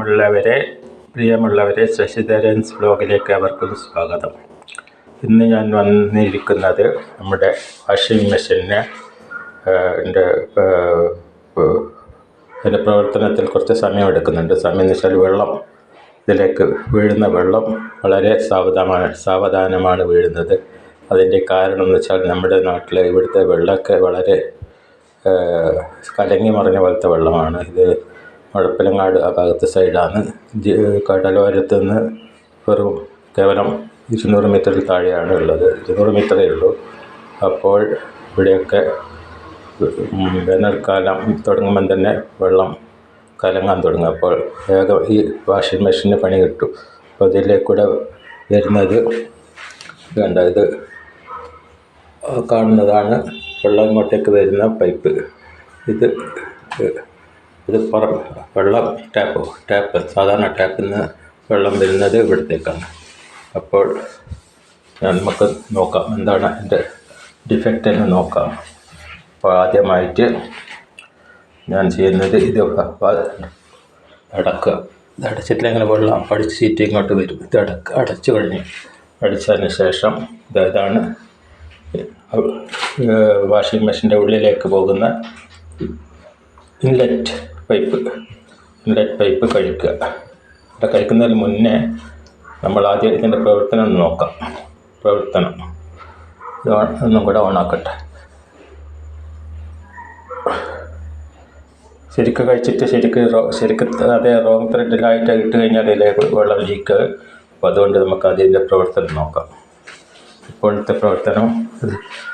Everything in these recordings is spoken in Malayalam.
ഉള്ളവരെ പ്രിയമുള്ളവരെ ശശിധരൻസ് വ്ലോഗിലേക്ക് അവർക്കും സ്വാഗതം. ഇന്ന് ഞാൻ വന്നിരിക്കുന്നത് നമ്മുടെ വാഷിംഗ് മെഷീനെ അതിന്റെ പ്രവർത്തനത്തിൽ കുറച്ച് സമയം എടുക്കുന്നുണ്ട്. സമയം എന്ന് വെച്ചാൽ വെള്ളം ഇതിലേക്ക് വീഴുന്ന വെള്ളം വളരെ സാവധാനമാണ് സാവധാനമാണ് വീഴുന്നത്. അതിന്റെ കാരണം എന്ന് വെച്ചാൽ നമ്മുടെ നാട്ടിലെ ഇവിടുത്തെ വെള്ളമൊക്കെ വളരെ കലങ്ങി മറിഞ്ഞ പോലത്തെ വെള്ളമാണ്. ഇത് മുഴപ്പിലങ്ങാട് ആ ഭാഗത്തെ സൈഡാണ്. കടലോരത്ത് നിന്ന് വെറും കേവലം ഇരുന്നൂറ് മീറ്ററിൽ താഴെയാണ് ഉള്ളത്. ഇരുന്നൂറ് മീറ്ററേ ഉള്ളൂ. അപ്പോൾ ഇവിടെയൊക്കെ വേനൽക്കാലം തുടങ്ങുമ്പം തന്നെ വെള്ളം കലങ്ങാൻ തുടങ്ങും. അപ്പോൾ വേഗം ഈ വാഷിംഗ് മെഷീന് പണി കിട്ടും. അപ്പോൾ ഇതിലേക്കൂടെ വരുന്നത് വേണ്ട ഇത് കാണുന്നതാണ് വെള്ളം ഇങ്ങോട്ടേക്ക് വരുന്ന പൈപ്പ്. ഇത് ഇത് പുറം വെള്ളം ടാപ്പ് ടാപ്പ് സാധാരണ ടാപ്പിൽ നിന്ന് വെള്ളം വരുന്നത് ഇവിടത്തേക്കാണ്. അപ്പോൾ നമുക്ക് നോക്കാം എന്താണ് അതിന്റെ ഡിഫക്റ്റ് എന്ന് നോക്കാം. അപ്പോൾ ആദ്യമായിട്ട് ഞാൻ ചെയ്യുന്നത് ഇത് അടക്കുക. ഇത് അടച്ചിട്ടില്ലെങ്കിൽ വെള്ളം അടിച്ച് സീറ്റ് ഇങ്ങോട്ട് വരും. ഇത് അടക്കുക അടച്ചു കഴിഞ്ഞ് അടിച്ചതിന് ശേഷം ഇതാണ് വാഷിംഗ് മെഷീന്റെ ഉള്ളിലേക്ക് പോകുന്ന ഇൻലെറ്റ് പൈപ്പ് ഇൻലെറ്റ് പൈപ്പ് കഴിക്കുക. ഇവിടെ കഴിക്കുന്നതിന് മുന്നേ നമ്മൾ ആദ്യം ഇതിന്റെ പ്രവർത്തനം ഒന്ന് നോക്കാം. പ്രവർത്തനം. ഇത് ഒന്നും കൂടെ ഓണാക്കട്ടെ ശരിക്ക് കഴിച്ചിട്ട് ശരിക്ക് ശരിക്ക് അതേ റോങ് ത്രെഡിലായിട്ട് ഇട്ട് കഴിഞ്ഞാൽ ഇതിലേക്ക് വെള്ളം ലീക്ക് അപ്പോൾ അതുകൊണ്ട് നമുക്ക് അതിന്റെ പ്രവർത്തനം നോക്കാം. ഇപ്പോഴത്തെ പ്രവർത്തനം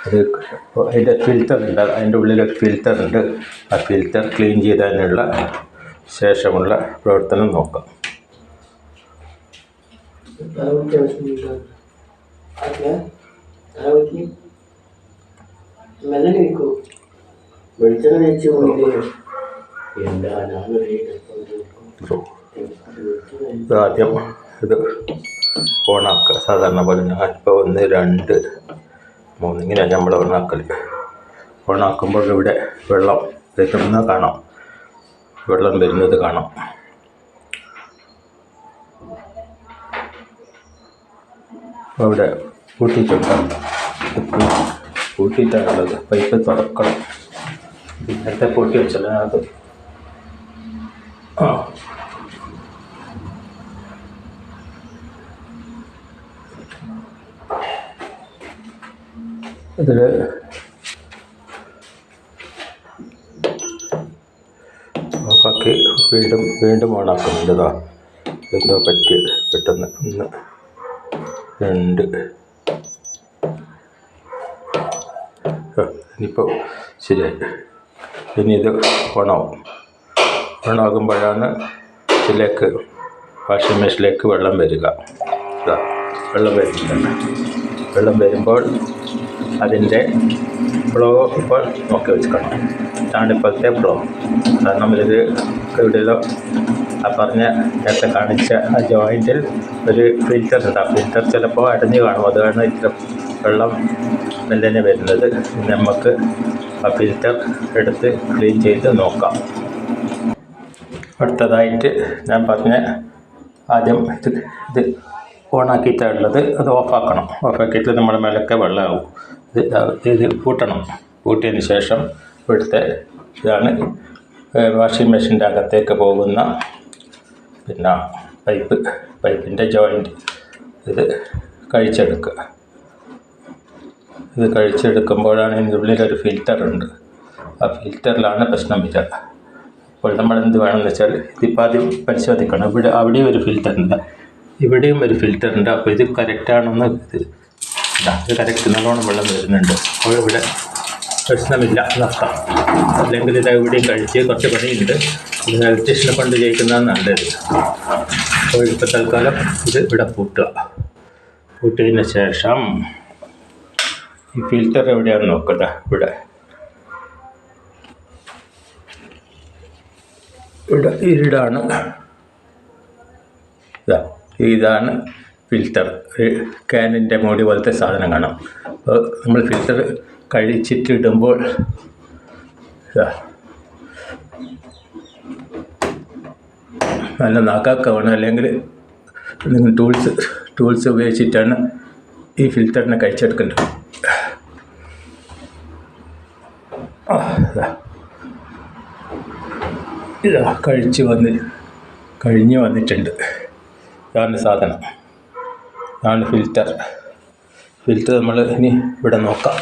അത് അതിന്റെ ഫിൽറ്റർ ഉണ്ട്. അതിന്റെ ഉള്ളിലൊരു ഫിൽറ്റർ ഉണ്ട്. ആ ഫിൽറ്റർ ക്ലീൻ ചെയ്തതിനുള്ള ശേഷമുള്ള പ്രവർത്തനം നോക്കാം. വെളിച്ചെണ്ണ എന്താ ആദ്യം ഇത് ഓണാക്കുക. സാധാരണ പോലെ ഞാനിപ്പോൾ ഒന്ന് രണ്ട് മൂന്ന് ഇങ്ങനെയാണ് നമ്മൾ ഓണാക്കൽ ഓണാക്കുമ്പോൾ ഇവിടെ വെള്ളം വരുന്നത് കാണാം. വെള്ളം വരുന്നത് കാണാം. അവിടെ കൂട്ടിയിട്ടുണ്ട് കൂട്ടിയിട്ടാണുള്ളത് പൈപ്പ് തുറക്കണം. നേരത്തെ പൂട്ടി വെച്ചാൽ അത്. ആ. ഇതിൽ ഓഫാക്കി വീണ്ടും വീണ്ടും ഓണാക്കുന്നുണ്ട് എന്തോ പറ്റി? പെട്ടെന്ന് ഒന്ന് രണ്ട്. ഇനിയിപ്പോൾ ശരിയായി. ഇനി ഇത് ഓണാവും. ഓണാകുമ്പോഴാണ് ഇതിലേക്ക് വാഷിംഗ് മെഷീനിലേക്ക് വെള്ളം വരിക. ഇതാ. വെള്ളം വരുന്നുണ്ട്. വെള്ളം വരുമ്പോൾ അതിന്റെ ഫ്ലോ ഇപ്പോൾ നോക്കി വെച്ചിക്കണം ഇതാണ് ഇപ്പോഴത്തെ ഫ്ലോ കാരണം ഇത് ഇവിടെയോ ആ പറഞ്ഞ നേരത്തെ കാണിച്ച ആ ജോയിന്റിൽ ഒരു ഫിൽറ്റർ ഉണ്ട്. ആ ഫിൽറ്റർ ചിലപ്പോൾ അടഞ്ഞു കാണും. അതാണ് ഇത്ര വെള്ളം മെല്ലനെ വരുന്നത്. നമുക്ക് ആ ഫിൽറ്റർ എടുത്ത് ക്ലീൻ ചെയ്ത് നോക്കാം. അടുത്തതായിട്ട് ഞാൻ പറഞ്ഞ ആദ്യം ഇത് ഇത് ഓണാക്കിയിട്ടുള്ളത് അത് ഓഫാക്കണം. ഓഫാക്കിയിട്ട് നമ്മുടെ മേലൊക്കെ വെള്ളമാവും ഇത് ഇത് പൂട്ടണം. പൂട്ടിയതിന് ശേഷം ഇവിടുത്തെ ഇതാണ് വാഷിംഗ് മെഷീന്റെ അകത്തേക്ക് പോകുന്ന പിന്നെ പൈപ്പ് പൈപ്പിന്റെ ജോയിന്റ് ഇത് കഴിച്ചെടുക്കുക. ഇത് കഴിച്ചെടുക്കുമ്പോഴാണ് ഇതിന്റെ ഉള്ളിലൊരു ഫിൽറ്റർ ഉണ്ട് ആ ഫിൽറ്ററിലാണ് പ്രശ്നം വരിക. അപ്പോൾ നമ്മൾ എന്ത് വേണമെന്ന് വെച്ചാൽ ഇതിപ്പോൾ ആദ്യം പരിശോധിക്കണം. ഇവിടെ അവിടെയും ഒരു ഫിൽറ്റർ ഉണ്ട് ഇവിടെയും ഒരു ഫിൽറ്റർ ഉണ്ട്. അപ്പോൾ ഇത് കറക്റ്റാണെന്ന് ഇത് ഇതാ കറക്റ്റ് നല്ലോണം വെള്ളം വരുന്നുണ്ട്. അപ്പോൾ ഇവിടെ പ്രശ്നമില്ല. നിർത്താം. അല്ലെങ്കിൽ ഇത് എവിടെയും കഴിച്ച് കുറച്ച് പണിയുണ്ട്. ഇത് ഇലക്ട്രീഷനെ കൊണ്ട് ജയിക്കുന്നതാണ് നല്ലത്. അപ്പോൾ ഇപ്പോൾ തൽക്കാലം ഇത് ഇവിടെ പൂട്ടുക. പൂട്ടിയതിന് ശേഷം ഈ ഫിൽറ്റർ എവിടെയാണെന്ന് നോക്കട്ടെ. ഇവിടെ. ഇവിടെ ഇരുടാണ്. ഇതാ. ഇതാണ് ഫിൽറ്റർ ക്യാനിന്റെ മൂടി പോലത്തെ സാധനം കാണാം. അപ്പോൾ നമ്മൾ ഫിൽറ്റർ കഴിച്ചിട്ടിടുമ്പോൾ നല്ല നാക്കാക്ക വേണം അല്ലെങ്കിൽ നിങ്ങൾ ടൂൾസ് ടൂൾസ് ഉപയോഗിച്ചിട്ടാണ് ഈ ഫിൽറ്ററിനെ കഴിച്ചെടുക്കേണ്ടത്. ഇതാ കഴിച്ച് വന്ന് കഴിഞ്ഞ് വന്നിട്ടുണ്ട്. ഇതാണ് സാധനം. ഇതാണ് ഫിൽറ്റർ ഫിൽറ്റർ നമ്മൾ ഇനി ഇവിടെ നോക്കാം.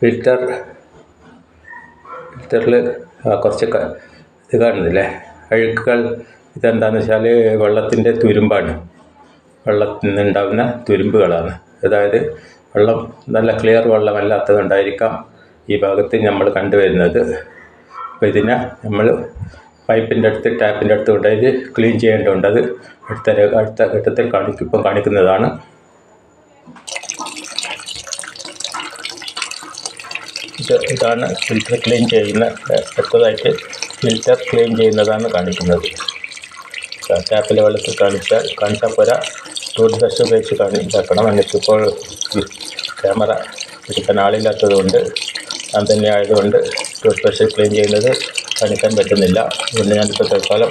ഫിൽറ്റർ ഫിൽറ്ററിൽ കുറച്ച് ഇത് കാണുന്നില്ലേ? അഴുക്കുകൾ. ഇതെന്താണെന്ന് വെച്ചാൽ വെള്ളത്തിന്റെ തുരുമ്പാണ്. വെള്ളത്തിൽ നിന്നുണ്ടാകുന്ന തുരുമ്പുകളാണ്. അതായത് വെള്ളം നല്ല ക്ലിയർ വെള്ളമല്ലാത്തത് കൊണ്ടായിരിക്കാം ഈ ഭാഗത്ത് നമ്മൾ കണ്ടുവരുന്നത്. അപ്പോൾ ഇതിനെ നമ്മൾ പൈപ്പിന്റെ അടുത്ത് ടാപ്പിന്റെ അടുത്ത് കൊണ്ടുപോയി ക്ലീൻ ചെയ്യേണ്ടതുണ്ട്. അത് അടുത്ത അടുത്ത ഘട്ടത്തിൽ കാണിക്കും ഇപ്പം കാണിക്കുന്നതാണ്. ഇത് ഇതാണ് ഫിൽറ്റർ ക്ലീൻ ചെയ്യുന്ന അടുത്തതായിട്ട് ഫിൽറ്റർ ക്ലീൻ ചെയ്യുന്നതാണ് കാണിക്കുന്നത്. ടാപ്പിലെ വെള്ളത്തിൽ കാണിച്ചാൽ കാണിച്ചാൽ പോരാ ടൂത്ത് ബ്രഷ് ഉപയോഗിച്ച് ഇതാക്കണം. എനിക്കിപ്പോൾ ക്യാമറ എടുക്കാൻ ആളില്ലാത്തത് കൊണ്ട് ഞാൻ തന്നെ ആയതുകൊണ്ട് ടൂത്ത് ബ്രഷ് ക്ലീൻ ചെയ്യുന്നത് കാണിക്കാൻ പറ്റുന്നില്ല. അതുകൊണ്ട് ഞാനിപ്പോൾ തൽക്കാലം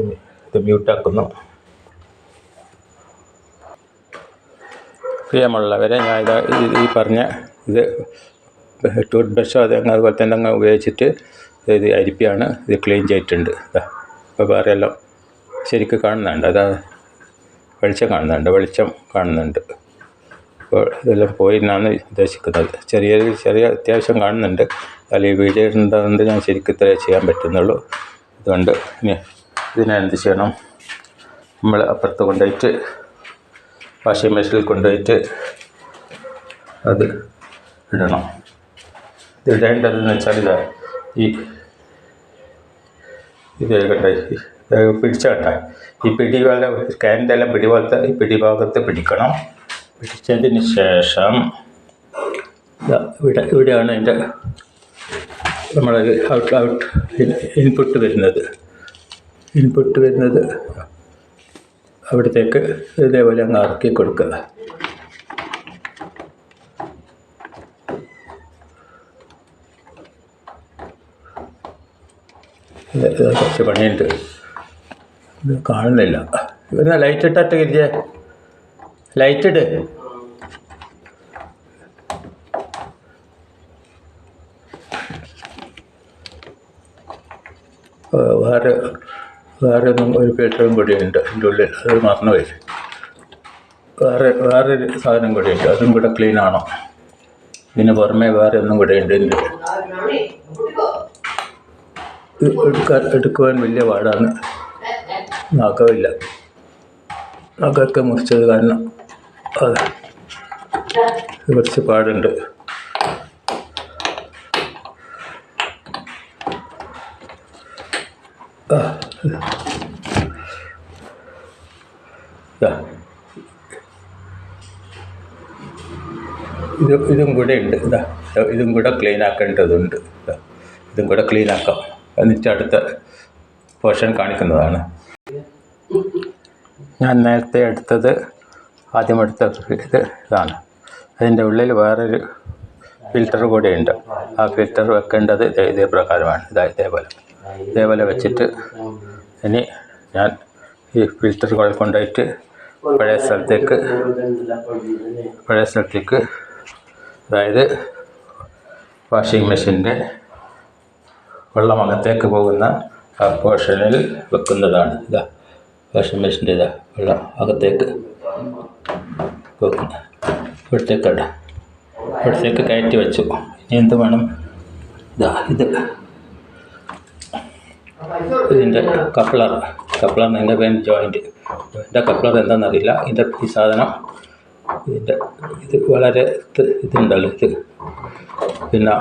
ഇത് മ്യൂട്ടാക്കുന്നു പ്രിയമുള്ളവരെ ഞാൻ ഇത് ഈ- പറഞ്ഞ ഇത് ടൂത്ത് ബ്രഷോ അത് അതുപോലെ തന്നെ അങ്ങ് ഉപയോഗിച്ചിട്ട് ഇത് അരിപ്പിയാണ് ഇത് ക്ലീൻ ചെയ്തിട്ടുണ്ട്. ഇതാ ഇപ്പോൾ വേറെ എല്ലാം ശരിക്കും കാണുന്നുണ്ട്. അതാ വെളിച്ചം കാണുന്നുണ്ട് വെളിച്ചം കാണുന്നുണ്ട്. ഇതെല്ലാം പോയി എന്നാണ് ഉദ്ദേശിക്കുന്നത്. ചെറിയ ചെറിയ അത്യാവശ്യം കാണുന്നുണ്ട്. ഈ വീഡിയോ ഉണ്ടാകുന്നത് ഞാൻ ശരിക്കും ഇത്രേ ചെയ്യാൻ പറ്റുന്നുള്ളൂ. അതുകൊണ്ട് ഇനി ഇതിനെന്ത് ചെയ്യണം? നമ്മൾ അപ്പുറത്ത് കൊണ്ടുപോയിട്ട് വാഷിംഗ് മെഷീനിൽ കൊണ്ടുപോയിട്ട് അത് ഇടണം. ഇത് ഇടേണ്ടതെന്ന് വെച്ചാൽ ഇതാ ഈ ഇത് കട്ടെ പിടിച്ചാട്ടെ ഈ പിടി പോലെ കാന്റെ എല്ലാം പിടി പോലത്തെ ഈ പിടി ഭാഗത്ത് പിടിക്കണം. പിടിച്ചതിന് ശേഷം ഇവിടെ ഇവിടെയാണ് അതിന്റെ നമ്മളെ ഔട്ട് ഔട്ട് ഇൻപുട്ട് വരുന്നത്. ഇൻപുട്ട് വരുന്നത് അവിടത്തേക്ക് ഇതേപോലെ അങ്ങ് ഇറക്കി കൊടുക്കുക. കുറച്ച് പണിയുണ്ട്. ഇത് കാണുന്നില്ല. ഇവരുന്ന ലൈറ്റ് ഇട്ടിട്ട് ഗിരിജെ ലൈറ്റ് ഇട്. വേറെ വേറെ ഒരു ഫിൽറ്ററും കൂടിയുണ്ട് അതിന്റെ ഉള്ളിൽ. അത് മറന്നുപോയി വേറെ വേറൊരു സാധനം കൂടി ഉണ്ട്. അതും കൂടെ ക്ലീൻ ആണോ? ഇതിന് പുറമെ വേറെ ഒന്നും കൂടെ ഉണ്ട്. എടുക്കാൻ എടുക്കുവാൻ വലിയ പാടാണ്. നോക്കവില്ല നോക്കൊക്കെ മുറിച്ചത് കാരണം അത്. കുറച്ച് പാടുണ്ട്. ഇത്. ഇതും. കൂടെ ഉണ്ട്. ഇതാ. ഇതും കൂടെ ക്ലീൻ ആക്കേണ്ടതുണ്ട്. ഇതും. കൂടെ ക്ലീൻ ആക്കാം. എന്നിട്ട് അടുത്ത പോർഷൻ കാണിക്കുന്നതാണ്. ഞാൻ നേരത്തെ എടുത്തത് ആദ്യം എടുത്ത ഇത് ഇതാണ്. അതിന്റെ ഉള്ളിൽ വേറൊരു ഫിൽറ്റർ കൂടെ ഉണ്ട് ആ ഫിൽറ്റർ വെക്കേണ്ടത് ഇതേ പ്രകാരമാണ്. ഇതാ ഇതേപോലെ. ഇതേപോലെ വെച്ചിട്ട് ഇനി ഞാൻ ഈ ഫിൽറ്റർ കൊണ്ടുപോയിട്ട് പഴയ സ്ഥലത്തേക്ക് പഴയ സ്ഥലത്തേക്ക് അതായത് വാഷിംഗ് മെഷീന്റെ വെള്ളം അകത്തേക്ക് പോകുന്ന ആ പോർഷനിൽ വെക്കുന്നതാണ്. ഇതാ വാഷിംഗ് മെഷീന്റെ ഇതാ വെള്ളം അകത്തേക്ക് ഇവിടത്തേക്ക് ഇവിടത്തേക്ക് കയറ്റി വെച്ചു. ഇനി എന്ത് വേണം? ഇതാ ഇത്. ഇതിന്റെ കപ്ലർ. കപ്ലർ എന്റെ പേൻ ജോയിന്റ് എന്റെ കപ്ലർ എന്താണെന്നറിയില്ല. ഇതിന്റെ ഈ സാധനം ഇതിന്റെ ഇത് വളരെ ഇത് ഇതുണ്ടല്ലോ ഇത്. പിന്നെ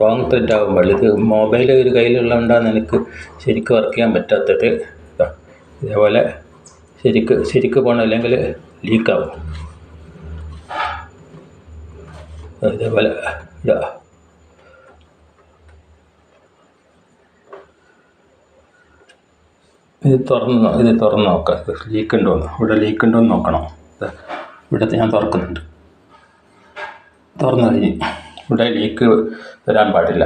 റോങ് ത്രെഡ് ആകുമ്പോൾ ഇത് മൊബൈൽ ഒരു കയ്യിലുള്ളതുകൊണ്ടാണ് എനിക്ക് ശരിക്കും വർക്ക് ചെയ്യാൻ പറ്റാത്തത്. ഇതാ, ഇതേപോലെ ശരിക്ക് ശരിക്ക് പോകണം അല്ലെങ്കിൽ ലീക്കാവും ഇതേപോലെ ഇതാ. ഇത് തുറന്ന് ഇത് തുറന്ന് നോക്കാം. ലീക്ക് ഉണ്ടോ ഇവിടെ ലീക്ക് ഉണ്ടോ എന്ന് നോക്കണം. ഇവിടുത്തെ ഞാൻ തുറക്കുന്നുണ്ട്. തുറന്നു കഴിഞ്ഞ് ഇവിടെ ലീക്ക് വരാൻ പാടില്ല.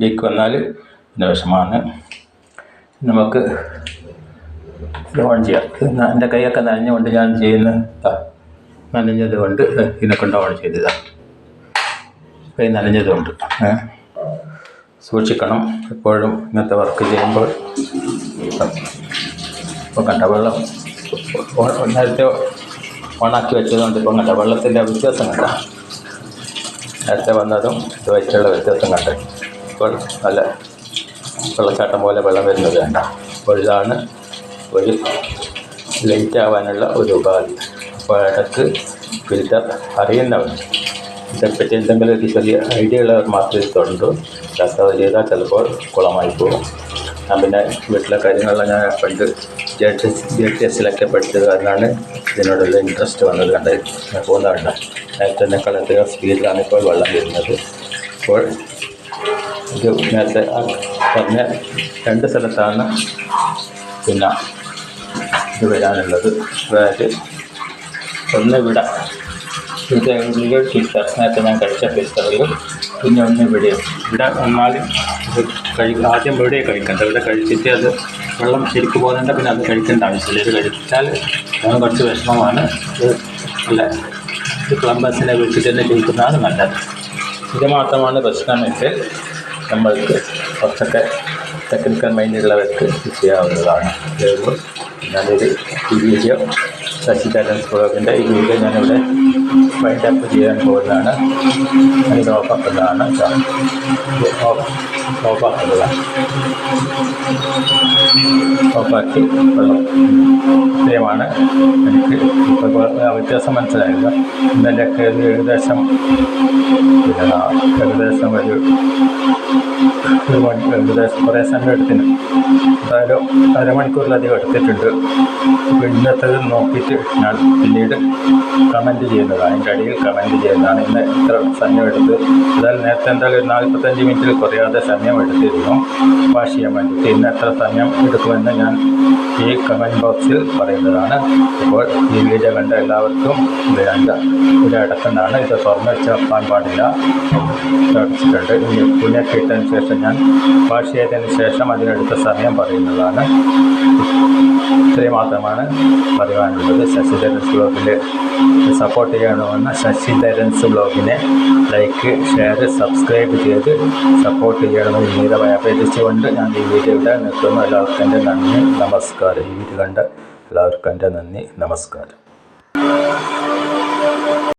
ലീക്ക് വന്നാൽ പിന്നെ വിഷമാണ്. നമുക്ക് ഇത് ചെയ്യുക ചെയ്യാം എന്റെ കൈയൊക്കെ നനഞ്ഞുകൊണ്ട് ഞാൻ ചെയ്യുന്ന നനഞ്ഞത് കൊണ്ട് ഇതിനെ കൊണ്ട് ഓൺ ചെയ്തതാ കൈ നനഞ്ഞതുകൊണ്ട് കൊണ്ട് സൂക്ഷിക്കണം. എപ്പോഴും ഇങ്ങനത്തെ വർക്ക് ചെയ്യുമ്പോൾ ഇപ്പോൾ കണ്ട വെള്ളം നേരത്തെ ഓണാക്കി വെച്ചതുകൊണ്ട് ഇപ്പം കണ്ട വെള്ളത്തിന്റെ വ്യത്യാസം കണ്ട. നേരത്തെ വന്നതും ഇത് വെച്ചുള്ള വ്യത്യാസം കണ്ട്. ഇപ്പോൾ നല്ല വെള്ളച്ചാട്ടം പോലെ വെള്ളം വരുന്നത് വേണ്ട അപ്പോൾ ഇതാണ് ഒരു ലൈറ്റ് ആവാനുള്ള ഒരു ഉപാധി. അപ്പോൾ ഇടയ്ക്ക് ഫിൽറ്റർ അറിയുന്നവർ ഇതേപ്പറ്റി എന്തെങ്കിലും ഒരു ചെറിയ ഐഡിയ ഉള്ളവർ മാത്രമേ തൊണ്ടു അല്ലാത്തവർ ചെയ്താൽ ചിലപ്പോൾ കുളമായി പോകും. ഞാൻ പിന്നെ വീട്ടിലെ കാര്യങ്ങളെല്ലാം ഞാൻ പണ്ട് J T S J T എസിലൊക്കെ പഠിച്ചത് കാരണമാണ് ഇതിനോടുള്ള ഇൻട്രസ്റ്റ് വന്നത് കണ്ടത്. പോകുന്നതുണ്ട് നേരത്തെ എത്രയോ സ്പീഡിലാണ് ഇപ്പോൾ വെള്ളം വരുന്നത്. അപ്പോൾ ഇത് നേരത്തെ പറഞ്ഞ രണ്ട് സ്ഥലത്താണ് പിന്നെ ഇത് വരാനുള്ളത്. അതായത് ഒന്ന് ഇത് ഉള്ളിൽ ഫിൽറ്റർ നേരത്തെ ഞാൻ കഴിച്ച ഫിൽറ്ററിലും പിന്നെ ഒന്ന് വിട ഇവിടെ വന്നാലും കഴി ആദ്യം ഇവിടെ കഴിക്കണ്ട. ഇവിടെ കഴിച്ചിട്ട് അത് വെള്ളം ശരിക്കും പോകുന്നുണ്ട് പിന്നെ അത് കഴിക്കേണ്ട ആവശ്യമില്ല. ഇത് കഴിച്ചാൽ അത് കുറച്ച് വിഷമമാണ്. അല്ല ഇത് പ്ലംബേഴ്സിനെ വിളിച്ചിട്ട് തന്നെ ചോദിക്കുന്നതാണ് നല്ലത്. ഇത് മാത്രമാണ് പ്രശ്നമെങ്കിൽ നമ്മൾക്ക് കുറച്ചൊക്കെ ടെക്നിക്കൽ മൈൻഡുള്ളവർക്ക് ചെയ്യാവുന്നതാണ്. ഞാനൊരു ഈ വീഡിയോ ശശി ടാലൻസ് ബ്ലോഗിന്റെ ഈ വീഡിയോ ഞാനിവിടെ വൈൻഡ് അപ്പ് ചെയ്യാൻ പോകുന്നതാണ് അതിന് ഓഫാക്കുന്നതാണ് ഓഫാക്കുന്നത് ഓഫാക്കി വെള്ളം. ഇത്രയുമാണ് എനിക്ക് ഇപ്പോൾ വ്യത്യാസം മനസ്സിലായില്ല. ഇന്നലെയൊക്കെ ഏകദേശം പിന്നെ ഏകദേശം ഒരു ഏകദേശം കുറേ സമയം എടുത്തിന്. എന്തായാലും അരമണിക്കൂറിലധികം എടുത്തിട്ടുണ്ട്. അപ്പോൾ ഇന്നത്തേത് നോക്കിയിട്ട് ഞാൻ പിന്നീട് കമന്റ് ചെയ്യുന്നതാണ്. അതിന്റെ അടിയിൽ കമന്റ് ചെയ്യുന്നതാണ് ഇന്ന് ഇത്ര സമയം എടുത്ത് എന്തായാലും നേരത്തെ എന്തായാലും ഒരു നാൽപ്പത്തഞ്ച് മിനിറ്റിൽ കുറയാതെ സമയം എടുത്തിരുന്നു. വാഷ് ചെയ്യാൻ വേണ്ടിയിട്ട് ഇന്ന് എത്ര സമയം എടുക്കുമെന്ന് ഞാൻ ഈ കമന്റ് ബോക്സിൽ പറയുന്നതാണ്. അപ്പോൾ ഈ വീഡിയോ കണ്ട എല്ലാവർക്കും വേണ്ട ഒരു അടക്കുന്നതാണ് ഇത് തുറന്ന് വെച്ചാൽ പാടില്ല. അടച്ചിട്ടുണ്ട്. ഇനി തുണിയൊക്കെ ഇട്ടതിന് ശേഷം ഞാൻ വാഷ് ചെയ്തതിന് ശേഷം അതിനെടുത്ത സമയം പറയുന്നതാണ്. ഇത്രയും മാത്രമാണ് പറയുവാനുള്ളത്. ശശിധരൻ സ്ലോബിൽ സപ്പോർട്ട് ചെയ്യണമെന്ന് ശശി ധരൻസ് ബ്ലോഗിനെ ലൈക്ക് ഷെയർ സബ്സ്ക്രൈബ് ചെയ്ത് സപ്പോർട്ട് ചെയ്യണമെന്ന് വിനീതമായി അപേക്ഷിച്ചുകൊണ്ട് ഞാൻ ഈ വീഡിയോ ഇവിടെ നിർത്തുന്നു എല്ലാവർക്കും എന്റെ നന്ദി നമസ്കാരം. ഈ വീഡിയോ കണ്ട എല്ലാവർക്കും എന്റെ നന്ദി നമസ്കാരം.